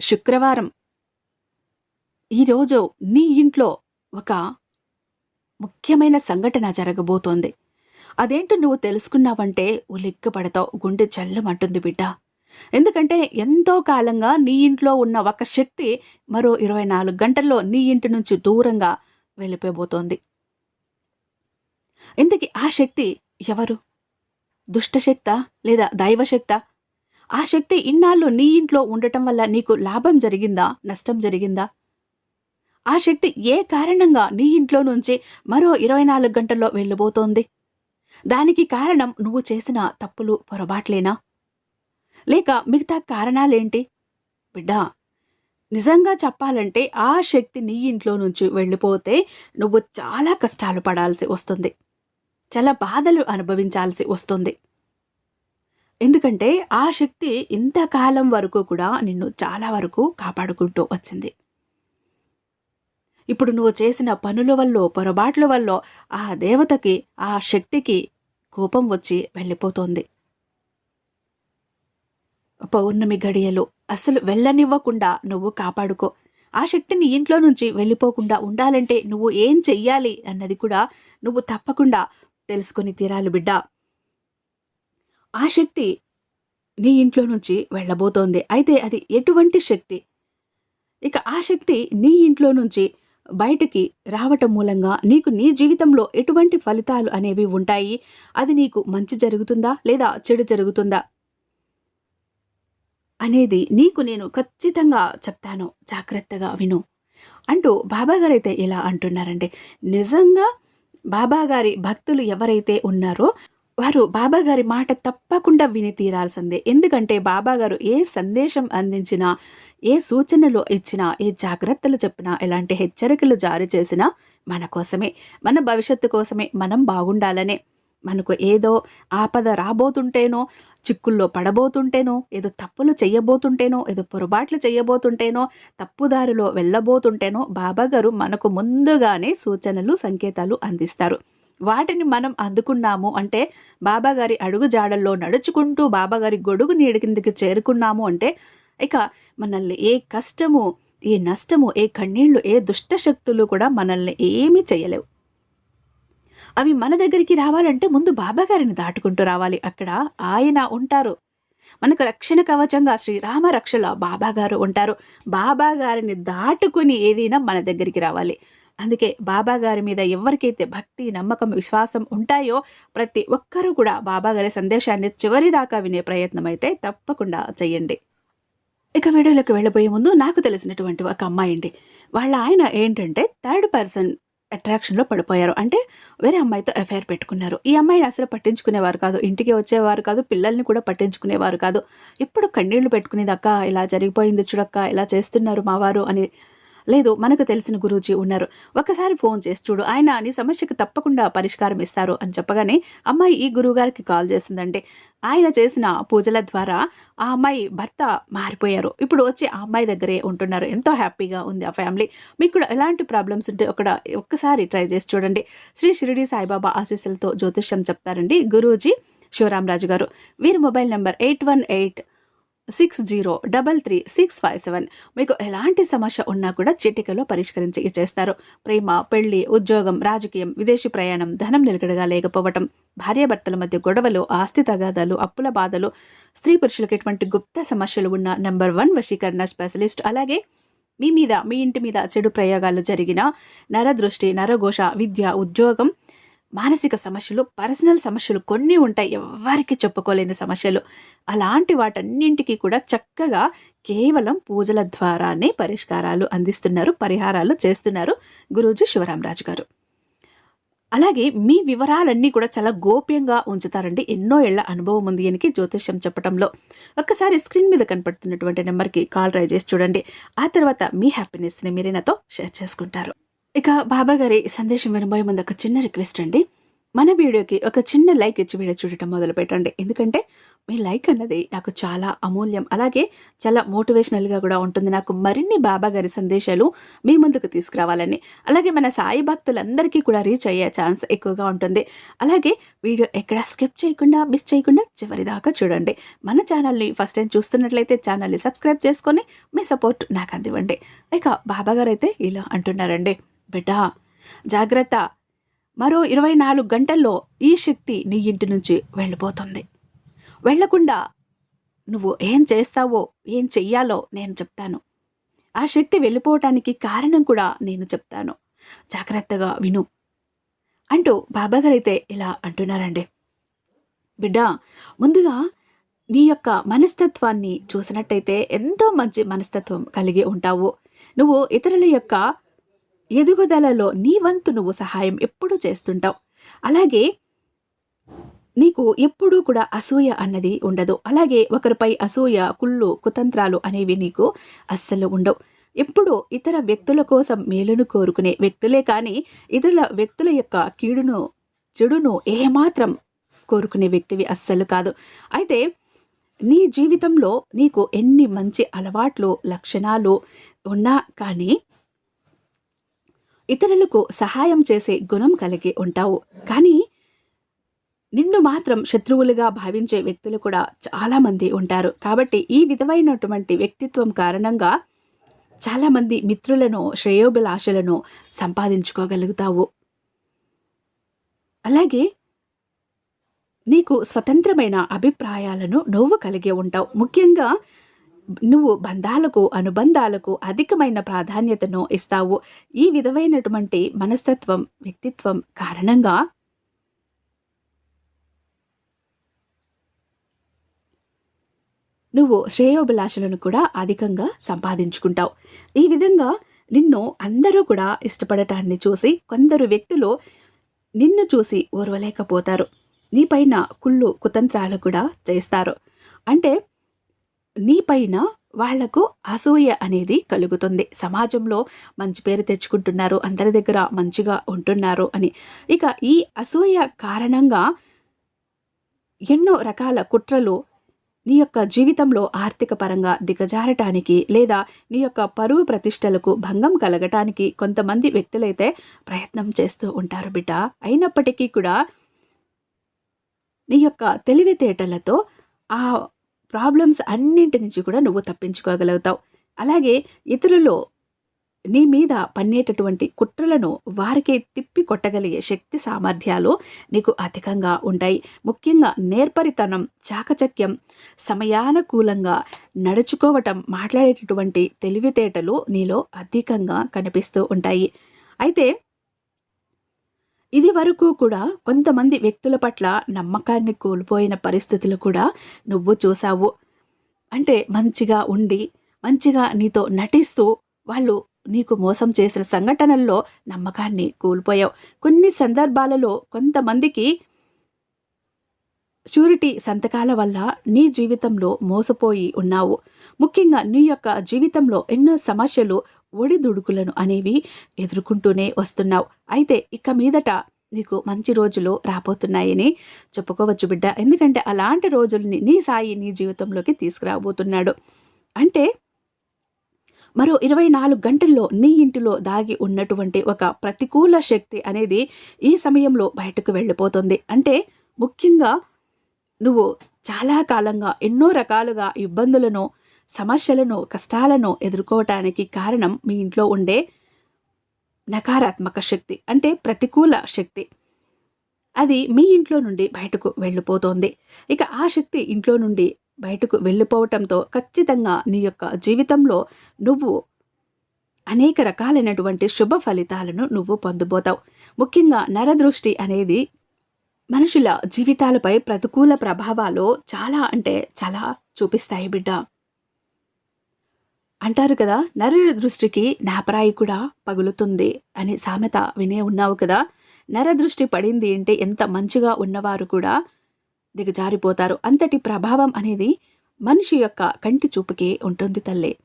శుక్రవారం. ఈరోజు నీ ఇంట్లో ఒక ముఖ్యమైన సంఘటన జరగబోతోంది. అదేంటో నువ్వు తెలుసుకున్నావంటే ఉలిక్కపడతావు గుండె చల్లమంటుంది బిడ్డ. ఎందుకంటే ఎంతో కాలంగా నీ ఇంట్లో ఉన్న ఒక శక్తి మరో ఇరవై నాలుగు గంటల్లో నీ ఇంటి నుంచి దూరంగా వెళ్ళిపోబోతోంది. ఇంతకీ ఆ శక్తి ఎవరు? దుష్టశక్త లేదా దైవశక్త? ఆ శక్తి ఇన్నాళ్ళు నీ ఇంట్లో ఉండటం వల్ల నీకు లాభం జరిగిందా? నష్టం జరిగిందా? ఆ శక్తి ఏ కారణంగా నీ ఇంట్లో నుంచి మరో ఇరవై నాలుగు గంటల్లో వెళ్ళబోతోంది? దానికి కారణం నువ్వు చేసిన తప్పులు పొరపాట్లేనా? లేక మిగతా కారణాలేంటి? బిడ్డా నిజంగా చెప్పాలంటే ఆ శక్తి నీ ఇంట్లో నుంచి వెళ్ళిపోతే నువ్వు చాలా కష్టాలు పడాల్సి వస్తుంది. చాలా బాధలు అనుభవించాల్సి వస్తుంది. ఎందుకంటే ఆ శక్తి ఇంతకాలం వరకు కూడా నిన్ను చాలా వరకు కాపాడుకుంటూ వచ్చింది. ఇప్పుడు నువ్వు చేసిన పనుల వల్ల పొరపాట్ల వల్ల ఆ దేవతకి ఆ శక్తికి కోపం వచ్చి వెళ్ళిపోతోంది. పౌర్ణమి గడియలు అసలు వెళ్ళనివ్వకుండా నువ్వు కాపాడుకో. ఆ శక్తిని ఇంట్లో నుంచి వెళ్ళిపోకుండా ఉండాలంటే నువ్వు ఏం చెయ్యాలి అన్నది కూడా నువ్వు తప్పకుండా తెలుసుకొని తీరాలి బిడ్డ. ఆ శక్తి నీ ఇంట్లో నుంచి వెళ్ళబోతోంది. అయితే అది ఎటువంటి శక్తి? ఇక ఆ శక్తి నీ ఇంట్లో నుంచి బయటికి రావటం మూలంగా నీకు నీ జీవితంలో ఎటువంటి ఫలితాలు అనేవి ఉంటాయి? అది నీకు మంచి జరుగుతుందా? లేదా చెడు జరుగుతుందా? అనేది నీకు నేను ఖచ్చితంగా చెప్తాను. జాగ్రత్తగా విను. అంటూ బాబాగారు అయితే ఇలా అంటున్నారంటే నిజంగా బాబాగారి భక్తులు ఎవరైతే ఉన్నారో వారు బాబాగారి మాట తప్పకుండా విని తీరాల్సిందే. ఎందుకంటే బాబాగారు ఏ సందేశం అందించినా ఏ సూచనలు ఇచ్చినా ఏ జాగ్రత్తలు చెప్పినా ఎలాంటి హెచ్చరికలు జారీ చేసినా మన కోసమే మన భవిష్యత్తు కోసమే మనం బాగుండాలనే. మనకు ఏదో ఆపద రాబోతుంటేనో చిక్కుల్లో పడబోతుంటేనో ఏదో తప్పులు చేయబోతుంటేనో ఏదో పొరపాట్లు చేయబోతుంటేనో తప్పుదారిలో వెళ్ళబోతుంటేనో బాబాగారు మనకు ముందుగానే సూచనలు సంకేతాలు అందిస్తారు. వాటిని మనం అందుకున్నాము అంటే బాబాగారి అడుగు జాడల్లో నడుచుకుంటూ బాబాగారి గొడుగు నీడి కిందకి చేరుకున్నాము అంటే ఇక మనల్ని ఏ కష్టము ఏ నష్టము ఏ కన్నీళ్ళు ఏ దుష్టశక్తులు కూడా మనల్ని ఏమీ చేయలేవు. అవి మన దగ్గరికి రావాలంటే ముందు బాబాగారిని దాటుకుంటూ రావాలి. అక్కడ ఆయన ఉంటారు. మనకు రక్షణ కవచంగా శ్రీరామ రక్షల బాబాగారు ఉంటారు. బాబాగారిని దాటుకుని ఏదైనా మన దగ్గరికి రావాలి. అందుకే బాబా గారి మీద ఎవరికైతే భక్తి నమ్మకం విశ్వాసం ఉంటాయో ప్రతి ఒక్కరూ కూడా బాబా గారి సందేశాన్ని చివరి దాకా వినే ప్రయత్నం అయితే తప్పకుండా చేయండి ఇక వీడియోలోకి వెళ్ళబోయే ముందు నాకు తెలిసినటువంటి ఒక అమ్మాయి అండి. వాళ్ళ ఆయన ఏంటంటే థర్డ్ పర్సన్ అట్రాక్షన్లో పడిపోయారు. అంటే వేరే అమ్మాయితో ఎఫ్ఐఆర్ పెట్టుకున్నారు. ఈ అమ్మాయిని అసలు పట్టించుకునేవారు కాదు. ఇంటికి వచ్చేవారు కాదు. పిల్లల్ని కూడా పట్టించుకునేవారు కాదు. ఇప్పుడు కన్నీళ్ళు పెట్టుకునేదక్క ఇలా జరిగిపోయింది చూడక్క ఇలా చేస్తున్నారు మావారు అని లేదు మనకు తెలిసిన గురూజీ ఉన్నారు. ఒకసారి ఫోన్ చేసి చూడు ఆయన నీ సమస్యకు తప్పకుండా పరిష్కారం ఇస్తారు అని చెప్పగానే అమ్మాయి ఈ గురువుగారికి కాల్ చేసిందండి ఆయన చేసిన పూజల ద్వారా ఆ అమ్మాయి భర్త మారిపోయారు. ఇప్పుడు వచ్చి ఆ అమ్మాయి దగ్గరే ఉంటున్నారు. ఎంతో హ్యాపీగా ఉంది ఆ ఫ్యామిలీ. మీకు కూడా ఎలాంటి ప్రాబ్లమ్స్ ఉంటే ఒక ఒక్కసారి ట్రై చేసి చూడండి. శ్రీ షిరిడి సాయిబాబా ఆశీస్సులతో జ్యోతిష్యం చెప్తారండి గురూజీ శివరామరాజు గారు. వీరి mobile number eight one eight six zero double three six five seven. మీకు ఎలాంటి సమస్య ఉన్నా కూడా చిటికలో పరిష్కరించి ఇచ్చేస్తారు. ప్రేమ పెళ్ళి ఉద్యోగం రాజకీయం విదేశీ ప్రయాణం ధనం నిలకడగా లేకపోవటం భార్యాభర్తల మధ్య గొడవలు ఆస్తి తగాదాలు అప్పుల బాధలు స్త్రీ పురుషులకు ఎటువంటి గుప్త సమస్యలు ఉన్న నెంబర్ వన్ వశీకరణ స్పెషలిస్ట్. అలాగే మీ మీద మీ ఇంటి మీద చెడు ప్రయోగాలు జరిగిన నరదృష్టి నరఘోష విద్య ఉద్యోగం మానసిక సమస్యలు పర్సనల్ సమస్యలు కొన్ని ఉంటాయి. ఎవరికి చెప్పుకోలేని సమస్యలు. అలాంటి వాటన్నింటికి కూడా చక్కగా కేవలం పూజల ద్వారానే పరిష్కారాలు అందిస్తున్నారు పరిహారాలు చేస్తున్నారు గురూజీ శివరామరాజు గారు. అలాగే మీ వివరాలన్నీ కూడా చాలా గోప్యంగా ఉంచుతారండి. ఎన్నో ఏళ్ళ అనుభవం ఉంది ఈయనకి జ్యోతిష్యం చెప్పడంలో ఒక్కసారి స్క్రీన్ మీద కనపడుతున్నటువంటి నెంబర్కి కాల్ ట్రై చేసి చూడండి. ఆ తర్వాత మీ హ్యాపీనెస్ని మీరే నాతో షేర్ చేసుకుంటారు. ఇక బాబా గారి సందేశం వినబోయే ముందు ఒక చిన్న రిక్వెస్ట్ అండి. మన వీడియోకి ఒక చిన్న లైక్ ఇచ్చి వీడియో చూడటం మొదలు పెట్టండి. ఎందుకంటే మీ లైక్ అన్నది నాకు చాలా అమూల్యం. అలాగే చాలా మోటివేషనల్గా కూడా ఉంటుంది. నాకు మరిన్ని బాబా గారి సందేశాలు మీ ముందుకు తీసుకురావాలని. అలాగే మన సాయి భక్తులందరికీ కూడా రీచ్ అయ్యే ఛాన్స్ ఎక్కువగా ఉంటుంది. అలాగే వీడియో ఎక్కడ స్కిప్ చేయకుండా మిస్ చేయకుండా చివరి దాకా చూడండి. మన ఛానల్ని ఫస్ట్ టైం చూస్తున్నట్లయితే ఛానల్ని సబ్స్క్రైబ్ చేసుకొని మీ సపోర్ట్ నాకు అందివ్వండి. ఇక బాబా గారు అయితే ఇలా అంటున్నారండి. బిడ్డా జాగ్రత్త. మరో ఇరవై నాలుగు గంటల్లో ఈ శక్తి నీ ఇంటి నుంచి వెళ్ళిపోతుంది. వెళ్ళకుండా నువ్వు ఏం చేస్తావో ఏం చెయ్యాలో నేను చెప్తాను. ఆ శక్తి వెళ్ళిపోవటానికి కారణం కూడా నేను చెప్తాను. జాగ్రత్తగా విను. అంటూ బాబాగారైతే ఇలా అంటున్నారండి. బిడ్డ ముందుగా నీ యొక్క మనస్తత్వాన్ని చూసినట్టయితే ఎంతో మంచి మనస్తత్వం కలిగి ఉంటావు. నువ్వు ఇతరుల యొక్క ఎదుగుదలలో నీ వంతు నువ్వు సహాయం ఎప్పుడూ చేస్తుంటావు. అలాగే నీకు ఎప్పుడూ కూడా అసూయ అన్నది ఉండదు. అలాగే ఒకరిపై అసూయ కుళ్ళు కుతంత్రాలు అనేవి నీకు అస్సలు ఉండవు. ఎప్పుడూ ఇతర వ్యక్తుల కోసం మేలును కోరుకునే వ్యక్తులే కానీ ఇతరుల వ్యక్తుల యొక్క కీడును చెడును ఏమాత్రం కోరుకునే వ్యక్తివి అస్సలు కాదు. అయితే నీ జీవితంలో నీకు ఎన్ని మంచి అలవాట్లు లక్షణాలు ఉన్నా కానీ ఇతరులకు సహాయం చేసే గుణం కలిగి ఉంటావు. కానీ నిన్ను మాత్రం శత్రువులుగా భావించే వ్యక్తులు కూడా చాలామంది ఉంటారు. కాబట్టి ఈ విధమైనటువంటి వ్యక్తిత్వం కారణంగా చాలామంది మిత్రులను శ్రేయోభిలాషలను సంపాదించుకోగలుగుతావు. అలాగే నీకు స్వతంత్రమైన అభిప్రాయాలను నువ్వు కలిగి ఉంటావు. ముఖ్యంగా నువ్వు బంధాలకు అనుబంధాలకు అధికమైన ప్రాధాన్యతను ఇస్తావు. ఈ విధమైనటువంటి మనస్తత్వం వ్యక్తిత్వం కారణంగా నువ్వు శ్రేయోభిలాషలను కూడా అధికంగా సంపాదించుకుంటావు. ఈ విధంగా నిన్ను అందరూ కూడా ఇష్టపడటాన్ని చూసి కొందరు వ్యక్తులు నిన్ను చూసి ఓర్వలేకపోతారు. నీపైన కుళ్ళు కుతంత్రాలు కూడా చేస్తారు. అంటే నీపైన వాళ్ళకు అసూయ అనేది కలుగుతుంది. సమాజంలో మంచి పేరు తెచ్చుకుంటున్నారు అందరి దగ్గర మంచిగా ఉంటున్నారు అని. ఇక ఈ అసూయ కారణంగా ఎన్నో రకాల కుట్రలు నీ యొక్క జీవితంలో ఆర్థిక పరంగా దిగజారటానికి లేదా నీ యొక్క పరువు ప్రతిష్టలకు భంగం కలగటానికి కొంతమంది వ్యక్తులైతే ప్రయత్నం చేస్తూ ఉంటారు బిడ్డ. అయినప్పటికీ కూడా నీ యొక్క తెలివితేటలతో ఆ ప్రాబ్లమ్స్ అన్నింటి నుంచి కూడా నువ్వు తప్పించుకోగలుగుతావు. అలాగే ఇతరులు నీ మీద పన్నేటటువంటి కుట్రలను వారికి తిప్పి కొట్టగలిగే శక్తి సామర్థ్యాలు నీకు అధికంగా ఉంటాయి. ముఖ్యంగా నేర్పరితనం చాకచక్యం సమయానుకూలంగా నడుచుకోవటం మాట్లాడేటటువంటి తెలివితేటలు నీలో అధికంగా కనిపిస్తూ ఉంటాయి. అయితే ఇది వరకు కూడా కొంతమంది వ్యక్తుల పట్ల నమ్మకాన్ని కోల్పోయిన పరిస్థితులు కూడా నువ్వు చూసావు అంటే మంచిగా ఉండి మంచిగా నీతో నటిస్తూ వాళ్ళు నీకు మోసం చేసిన సంఘటనల్లో నమ్మకాన్ని కోల్పోయావు. కొన్ని సందర్భాలలో కొంతమందికి షూరిటీ సంతకాల వల్ల నీ జీవితంలో మోసపోయి ఉన్నావు. ముఖ్యంగా నీ యొక్క జీవితంలో ఎన్నో సమస్యలు ఒడిదుడుకులను అనేవి ఎదుర్కొంటూనే వస్తున్నావు. అయితే ఇక మీదట నీకు మంచి రోజులు రాబోతున్నాయని చెప్పుకోవచ్చు బిడ్డ. ఎందుకంటే అలాంటి రోజుల్ని నీ సాయి నీ జీవితంలోకి తీసుకురాబోతున్నాడు. అంటే మరో ఇరవై నాలుగు గంటల్లో నీ ఇంటిలో దాగి ఉన్నటువంటి ఒక ప్రతికూల శక్తి అనేది ఈ సమయంలో బయటకు వెళ్ళిపోతుంది. అంటే ముఖ్యంగా నువ్వు చాలా కాలంగా ఎన్నో రకాలుగా ఇబ్బందులను సమస్యలను కష్టాలను ఎదుర్కోవటానికి కారణం మీ ఇంట్లో ఉండే నకారాత్మక శక్తి అంటే ప్రతికూల శక్తి. అది మీ ఇంట్లో నుండి బయటకు వెళ్ళిపోతోంది. ఇక ఆ శక్తి ఇంట్లో నుండి బయటకు వెళ్ళిపోవటంతో ఖచ్చితంగా నీ యొక్క జీవితంలో నువ్వు అనేక రకాలైనటువంటి శుభ ఫలితాలను నువ్వు పొందబోతావు. ముఖ్యంగా నరదృష్టి అనేది మనుషుల జీవితాలపై ప్రతికూల ప్రభావాలు చాలా అంటే చాలా చూపిస్తాయి బిడ్డ. అంటారు కదా నరుడి దృష్టికి నాపరాయి కూడా పగులుతుంది అని సామెత వినే ఉన్నావు కదా. నర దృష్టి పడింది అంటే ఎంత మంచిగా ఉన్నవారు కూడా దిగజారిపోతారు. అంతటి ప్రభావం అనేది మనిషి యొక్క కంటి చూపుకి ఉంటుంది తల్లి.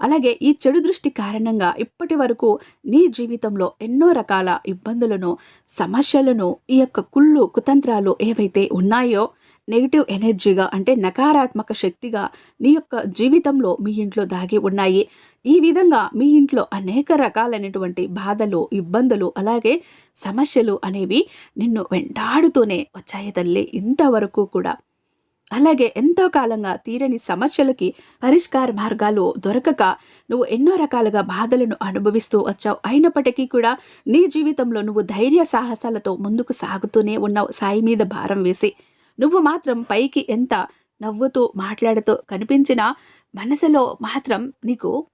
అలాగే ఈ చెడు దృష్టి కారణంగా ఇప్పటి వరకు నీ జీవితంలో ఎన్నో రకాల ఇబ్బందులను సమస్యలను ఈ యొక్క కుళ్ళు కుతంత్రాలు ఏవైతే ఉన్నాయో నెగిటివ్ ఎనర్జీగా అంటే నకారాత్మక శక్తిగా నీ యొక్క జీవితంలో మీ ఇంట్లో దాగి ఉన్నాయి. ఈ విధంగా మీ ఇంట్లో అనేక రకాలైనటువంటి బాధలు ఇబ్బందులు అలాగే సమస్యలు అనేవి నిన్ను వెంటాడుతూనే వచ్చాయి తల్లి ఇంతవరకు కూడా. అలాగే ఎంతో కాలంగా తీరని సమస్యలకి పరిష్కార మార్గాలు దొరకక నువ్వు ఎన్నో రకాలుగా బాధలను అనుభవిస్తూ వచ్చావు. అయినప్పటికీ కూడా నీ జీవితంలో నువ్వు ధైర్య సాహసాలతో ముందుకు సాగుతూనే ఉన్నావు. సాయి మీద భారం వేసి. నువ్వు మాత్రం పైకి ఎంత నవ్వుతూ మాట్లాడుతూ కనిపించినా మనసులో మాత్రం నీకు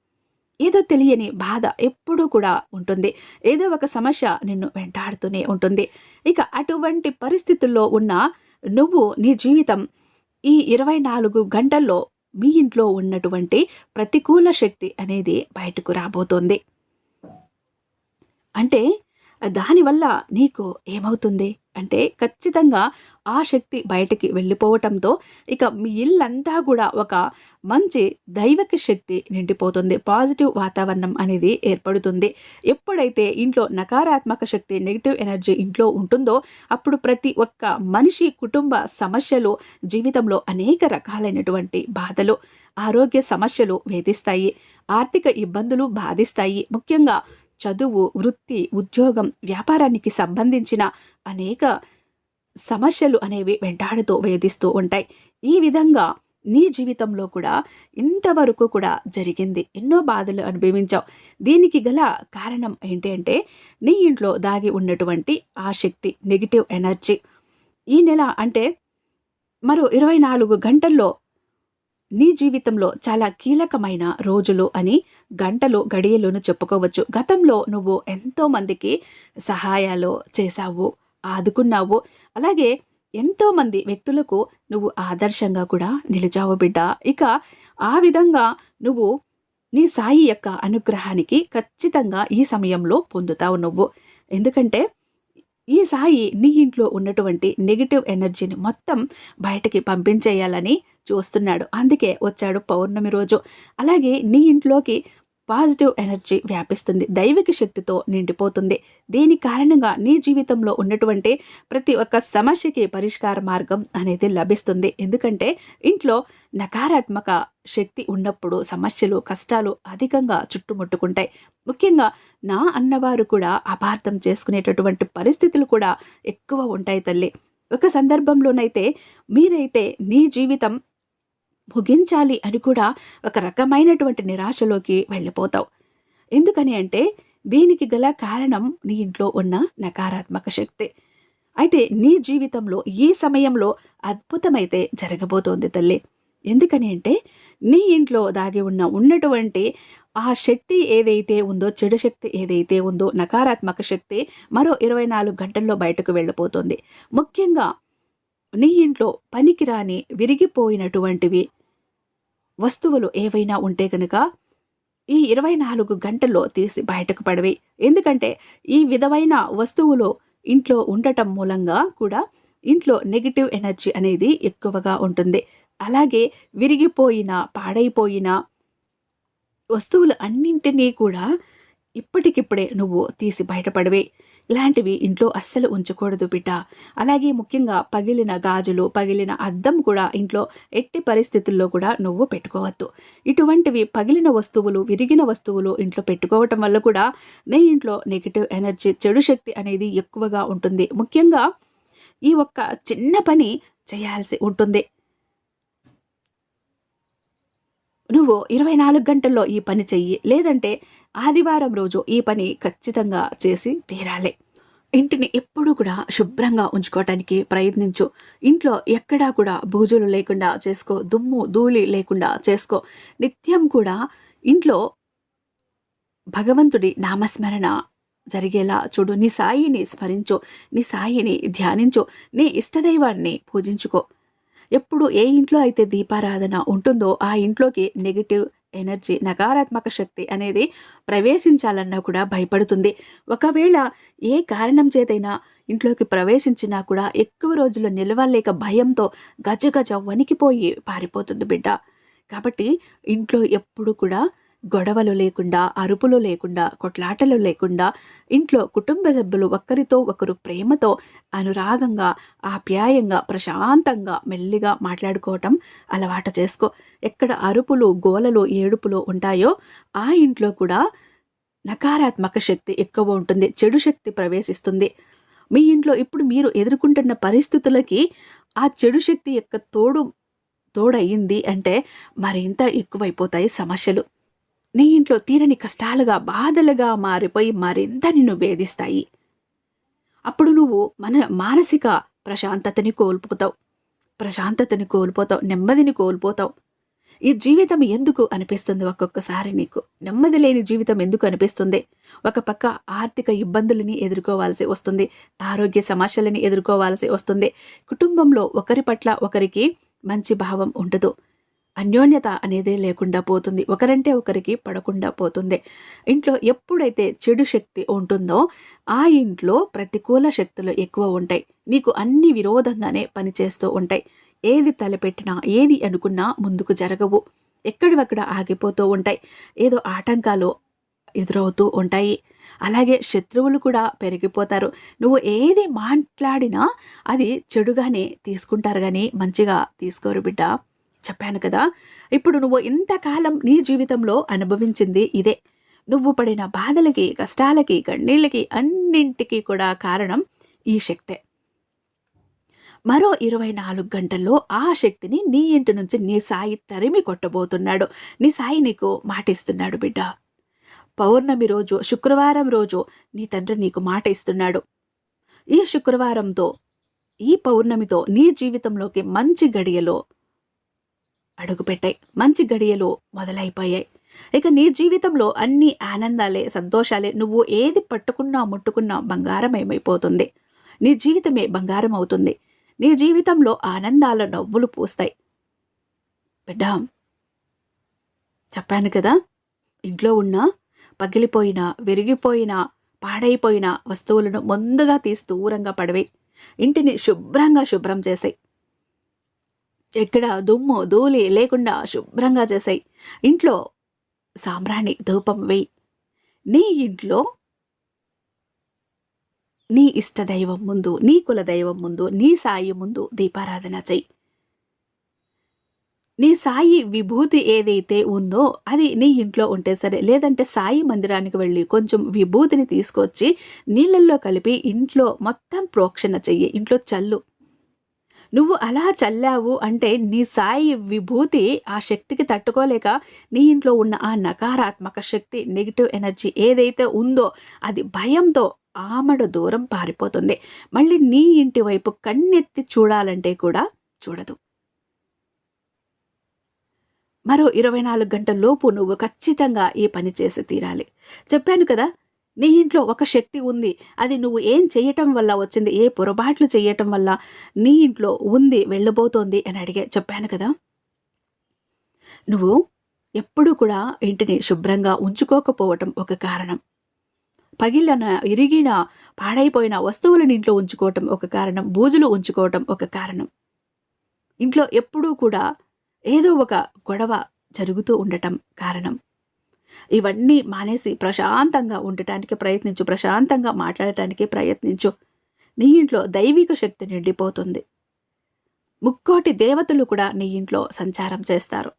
ఏదో తెలియని బాధ ఎప్పుడూ కూడా ఉంటుంది. ఏదో ఒక సమస్య నిన్ను వెంటాడుతూనే ఉంటుంది. ఇక అటువంటి పరిస్థితుల్లో ఉన్న నువ్వు నీ జీవితం ఈ ఇరవై నాలుగు గంటల్లో మీ ఇంట్లో ఉన్నటువంటి ప్రతికూల శక్తి అనేది బయటకు రాబోతోంది. అంటే దానివల్ల నీకు ఏమవుతుంది? అంటే ఖచ్చితంగా ఆ శక్తి బయటికి వెళ్ళిపోవటంతో ఇక మీ ఇల్లంతా కూడా ఒక మంచి దైవక శక్తి నిండిపోతుంది. పాజిటివ్ వాతావరణం అనేది ఏర్పడుతుంది. ఎప్పుడైతే ఇంట్లో నకారాత్మక శక్తి నెగిటివ్ ఎనర్జీ ఇంట్లో ఉంటుందో అప్పుడు ప్రతి ఒక్క మనిషి కుటుంబ సమస్యలు జీవితంలో అనేక రకాలైనటువంటి బాధలు ఆరోగ్య సమస్యలు వేధిస్తాయి. ఆర్థిక ఇబ్బందులు బాధిస్తాయి. ముఖ్యంగా చదువు వృత్తి ఉద్యోగం వ్యాపారానికి సంబంధించిన అనేక సమస్యలు అనేవి వెంటాడుతూ వేధిస్తూ ఉంటాయి. ఈ విధంగా నీ జీవితంలో కూడా ఇంతవరకు కూడా జరిగింది. ఎన్నో బాధలు అనుభవించావు. దీనికి గల కారణం ఏంటి అంటే నీ ఇంట్లో దాగి ఉన్నటువంటి ఆ శక్తి నెగిటివ్ ఎనర్జీ. ఈ నెల అంటే మరో ఇరవై నాలుగు గంటల్లో నీ జీవితంలో చాలా కీలకమైన రోజులు అని గంటలు గడియలోను చెప్పుకోవచ్చు. గతంలో నువ్వు ఎంతోమందికి సహాయాలు చేశావు ఆదుకున్నావు. అలాగే ఎంతోమంది వ్యక్తులకు నువ్వు ఆదర్శంగా కూడా నిలిచావు బిడ్డ. ఇక ఆ విధంగా నువ్వు నీ సాయి యొక్క అనుగ్రహానికి ఖచ్చితంగా ఈ సమయంలో పొందుతావు నువ్వు. ఎందుకంటే ఈ సాయి నీ ఇంట్లో ఉన్నటువంటి నెగిటివ్ ఎనర్జీని మొత్తం బయటకి పంపించేయాలని చూస్తున్నాడు. అందుకే వచ్చాడు పౌర్ణమి రోజు. అలాగే నీ ఇంట్లోకి పాజిటివ్ ఎనర్జీ వ్యాపిస్తుంది. దైవిక శక్తితో నిండిపోతుంది. దీని కారణంగా నీ జీవితంలో ఉన్నటువంటి ప్రతి ఒక్క సమస్యకి పరిష్కార మార్గం అనేది లభిస్తుంది. ఎందుకంటే ఇంట్లో నకారాత్మక శక్తి ఉన్నప్పుడు సమస్యలు కష్టాలు అధికంగా చుట్టుముట్టుకుంటాయి. ముఖ్యంగా నా అన్నవారు కూడా అపార్థం చేసుకునేటటువంటి పరిస్థితులు కూడా ఎక్కువ ఉంటాయి తల్లి. ఒక సందర్భంలోనైతే మీరైతే నీ జీవితం ముగించాలి అని కూడా ఒక రకమైనటువంటి నిరాశలోకి వెళ్ళిపోతావు. ఎందుకని అంటే దీనికి గల కారణం నీ ఇంట్లో ఉన్న నకారాత్మక శక్తి. అయితే నీ జీవితంలో ఈ సమయంలో అద్భుతమైతే జరగబోతోంది తల్లి. ఎందుకని అంటే నీ ఇంట్లో దాగి ఉన్న ఉన్నటువంటి ఆ శక్తి ఏదైతే ఉందో చెడు శక్తి ఏదైతే ఉందో నకారాత్మక శక్తి మరో ఇరవై నాలుగు గంటల్లో బయటకు వెళ్ళిపోతుంది. ముఖ్యంగా నీ ఇంట్లో పనికిరాని విరిగిపోయినటువంటివి వస్తువులు ఏవైనా ఉంటే కనుక ఈ ఇరవై నాలుగు గంటల్లో తీసి బయటకు పడవి. ఎందుకంటే ఈ విధమైన వస్తువులు ఇంట్లో ఉండటం మూలంగా కూడా ఇంట్లో నెగిటివ్ ఎనర్జీ అనేది ఎక్కువగా ఉంటుంది. అలాగే విరిగిపోయిన పాడైపోయిన వస్తువులు అన్నింటినీ కూడా ఇప్పటికిప్పుడే నువ్వు తీసి బయటపడవే. ఇలాంటివి ఇంట్లో అస్సలు ఉంచకూడదు బిడ్డ. అలాగే ముఖ్యంగా పగిలిన గాజులు పగిలిన అద్దం కూడా ఇంట్లో ఎట్టి పరిస్థితుల్లో కూడా నువ్వు పెట్టుకోవద్దు. ఇటువంటివి పగిలిన వస్తువులు విరిగిన వస్తువులు ఇంట్లో పెట్టుకోవటం వల్ల కూడా నీ ఇంట్లో నెగిటివ్ ఎనర్జీ చెడు శక్తి అనేది ఎక్కువగా ఉంటుంది. ముఖ్యంగా ఈ ఒక్క చిన్న పని చేయాల్సి ఉంటుంది. నువ్వు ఇరవై నాలుగు గంటల్లో ఈ పని చెయ్యి. లేదంటే ఆదివారం రోజు ఈ పని ఖచ్చితంగా చేసి తీరాలి. ఇంటిని ఎప్పుడూ కూడా శుభ్రంగా ఉంచుకోవటానికి ప్రయత్నించు. ఇంట్లో ఎక్కడా కూడా బూజులు లేకుండా చేసుకో దుమ్ము ధూళి లేకుండా చేసుకో. నిత్యం కూడా ఇంట్లో భగవంతుడి నామస్మరణ జరిగేలా చూడు. నీ సాయిని స్మరించు. నీ సాయిని ధ్యానించు. నీ ఇష్టదైవాన్ని పూజించుకో. ఎప్పుడు ఏ ఇంట్లో అయితే దీపారాధన ఉంటుందో ఆ ఇంట్లోకి నెగిటివ్ ఎనర్జీ నకారాత్మక శక్తి అనేది ప్రవేశించాలన్నా కూడా భయపడుతుంది. ఒకవేళ ఏ కారణం చేతైనా ఇంట్లోకి ప్రవేశించినా కూడా ఎక్కువ రోజులు నిలవలేక భయంతో గజగజ వణికిపోయి పారిపోతుంది బిడ్డ. కాబట్టి ఇంట్లో ఎప్పుడు కూడా గొడవలు లేకుండా అరుపులు లేకుండా కొట్లాటలు లేకుండా ఇంట్లో కుటుంబ సభ్యులు ఒకరితో ఒకరు ప్రేమతో అనురాగంగా ఆప్యాయంగా ప్రశాంతంగా మెల్లిగా మాట్లాడుకోవటం అలవాటు చేసుకో. ఎక్కడ అరుపులు గోలలు ఏడుపులు ఉంటాయో ఆ ఇంట్లో కూడా నకారాత్మక శక్తి ఎక్కువ ఉంటుంది చెడు శక్తి ప్రవేశిస్తుంది. మీ ఇంట్లో ఇప్పుడు మీరు ఎదుర్కొంటున్న పరిస్థితులకి ఆ చెడు శక్తి యొక్క తోడు తోడయింది అంటే మరింత ఎక్కువైపోతాయి సమస్యలు. నీ ఇంట్లో తీరని కష్టాలుగా బాధలుగా మారిపోయి మరింత నిన్ను వేధిస్తాయి. అప్పుడు నువ్వు మన మానసిక ప్రశాంతతని కోల్పోతావు. ప్రశాంతతని కోల్పోతావు నెమ్మదిని కోల్పోతావు. ఈ జీవితం ఎందుకు అనిపిస్తుంది ఒక్కొక్కసారి నీకు? నెమ్మది లేని జీవితం ఎందుకు అనిపిస్తుంది? ఒక పక్క ఆర్థిక ఇబ్బందులని ఎదుర్కోవాల్సి వస్తుంది ఆరోగ్య సమస్యలని ఎదుర్కోవాల్సి వస్తుంది. కుటుంబంలో ఒకరి పట్ల ఒకరికి మంచి భావం ఉండదు. అన్యోన్యత అనేది లేకుండా పోతుంది. ఒకరంటే ఒకరికి పడకుండా పోతుంది. ఇంట్లో ఎప్పుడైతే చెడు శక్తి ఉంటుందో ఆ ఇంట్లో ప్రతికూల శక్తులు ఎక్కువ ఉంటాయి. నీకు అన్ని విరోధంగానే పనిచేస్తూ ఉంటాయి. ఏది తలపెట్టినా ఏది అనుకున్నా ముందుకు జరగవు. ఎక్కడివక్కడ ఆగిపోతూ ఉంటాయి. ఏదో ఆటంకాలు ఎదురవుతూ ఉంటాయి. అలాగే శత్రువులు కూడా పెరిగిపోతారు. నువ్వు ఏది మాట్లాడినా అది చెడుగానే తీసుకుంటారు కానీ మంచిగా తీసుకోరు బిడ్డ. చెప్పాను కదా ఇప్పుడు నువ్వు ఇంతకాలం నీ జీవితంలో అనుభవించింది ఇదే. నువ్వు పడిన బాధలకి కష్టాలకి కన్నీళ్ళకి అన్నింటికీ కూడా కారణం ఈ శక్తే. మరో ఇరవై నాలుగు గంటల్లో ఆ శక్తిని నీ ఇంటి నుంచి నీ సాయి తరిమి కొట్టబోతున్నాడు. నీ సాయి నీకు మాటిస్తున్నాడు బిడ్డ. పౌర్ణమి రోజు శుక్రవారం రోజు నీ తండ్రి నీకు మాట ఇస్తున్నాడు ఈ శుక్రవారంతో ఈ పౌర్ణమితో నీ జీవితంలోకి మంచి గడియలో అడుగుపెట్టాయి. మంచి గడియలు మొదలైపోయాయి. ఇక నీ జీవితంలో అన్ని ఆనందాలే సంతోషాలే నువ్వు ఏది పట్టుకున్నా ముట్టుకున్నా బంగారం ఏమైపోతుంది? నీ జీవితమే బంగారం అవుతుంది. నీ జీవితంలో ఆనందాల నవ్వులు పూస్తాయి. బిడ్డ చెప్పాను కదా ఇంట్లో ఉన్న పగిలిపోయిన విరిగిపోయిన పాడైపోయిన వస్తువులను ముందుగా తీసి దూరంగా పడవి ఇంటిని శుభ్రంగా శుభ్రం చేసాయి. ఎక్కడ దుమ్ము ధూళి లేకుండా శుభ్రంగా చేసాయి. ఇంట్లో సాంబ్రాణి ధూపం వేయి. నీ ఇంట్లో నీ ఇష్టదైవం ముందు నీ కుల దైవం ముందు నీ సాయి ముందు దీపారాధన చెయ్యి నీ సాయి విభూతి ఏదైతే ఉందో అది నీ ఇంట్లో ఉంటే సరే లేదంటే సాయి మందిరానికి వెళ్ళి కొంచెం విభూతిని తీసుకొచ్చి నీళ్ళల్లో కలిపి ఇంట్లో మొత్తం ప్రోక్షణ చెయ్యి ఇంట్లో చల్లు. నువ్వు అలా చల్లావు అంటే నీ సాయి విభూతి ఆ శక్తికి తట్టుకోలేక నీ ఇంట్లో ఉన్న ఆ నకారాత్మక శక్తి నెగిటివ్ ఎనర్జీ ఏదైతే ఉందో అది భయంతో ఆమడ దూరం పారిపోతుంది. మళ్ళీ నీ ఇంటి వైపు కన్నెత్తి చూడాలంటే కూడా చూడదు. మరో ఇరవై నాలుగు గంటల లోపు నువ్వు ఖచ్చితంగా ఈ పని చేసి తీరాలి. చెప్పాను కదా నీ ఇంట్లో ఒక శక్తి ఉంది. అది నువ్వు ఏం చేయటం వల్ల వచ్చింది? ఏ పొరపాట్లు చేయటం వల్ల నీ ఇంట్లో ఉంది వెళ్ళబోతోంది అని అడిగే చెప్పాను కదా? నువ్వు ఎప్పుడు కూడా ఇంటిని శుభ్రంగా ఉంచుకోకపోవటం ఒక కారణం. పగిలిన ఇరిగిన పాడైపోయిన వస్తువులను ఇంట్లో ఉంచుకోవటం ఒక కారణం. బూజులు ఉంచుకోవటం ఒక కారణం. ఇంట్లో ఎప్పుడూ కూడా ఏదో ఒక గొడవ జరుగుతూ ఉండటం కారణం. ఇవన్నీ మానేసి ప్రశాంతంగా ఉండటానికి ప్రయత్నించు ప్రశాంతంగా మాట్లాడటానికి ప్రయత్నించు. నీ ఇంట్లో దైవిక శక్తి నిండిపోతుంది. ముక్కోటి దేవతలు కూడా నీ ఇంట్లో సంచారం చేస్తారు.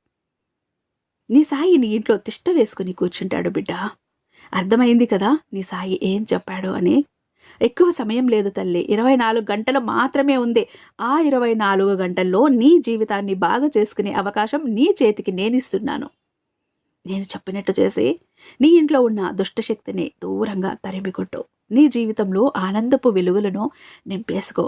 నీ సాయి నీ ఇంట్లో తిష్ట వేసుకుని కూర్చుంటాడు బిడ్డ. అర్థమైంది కదా నీ సాయి ఏం చెప్పాడు అని? ఎక్కువ సమయం లేదు తల్లి. ఇరవై నాలుగు గంటలు మాత్రమే ఉంది. ఆ ఇరవై నాలుగు గంటల్లో నీ జీవితాన్ని బాగా చేసుకునే అవకాశం నీ చేతికి నేనిస్తున్నాను. నేను చెప్పినట్టు చేసి నీ ఇంట్లో ఉన్న దుష్టశక్తిని దూరంగా తరిమికొట్టు. నీ జీవితంలో ఆనందపు వెలుగులను నింపేసుకో.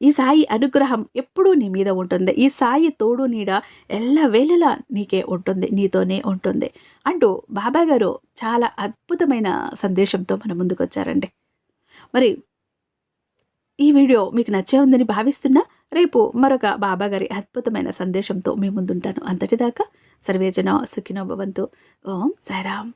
ఈ సాయి అనుగ్రహం ఎప్పుడూ నీ మీద ఉంటుంది. ఈ సాయి తోడు నీడ ఎల్లవేళలా నీకే ఉంటుంది. నీతోనే ఉంటుంది. అంటూ బాబా గారు చాలా అద్భుతమైన సందేశంతో మన ముందుకు వచ్చారండి మరి ఈ వీడియో మీకు నచ్చే ఉందని భావిస్తున్నా? రేపు మరొక బాబాగారి అద్భుతమైన సందేశంతో మీ ముందుంటాను. అంతటిదాకా సర్వేజన సుఖినో భవంతు. ఓం సాయిరామ్.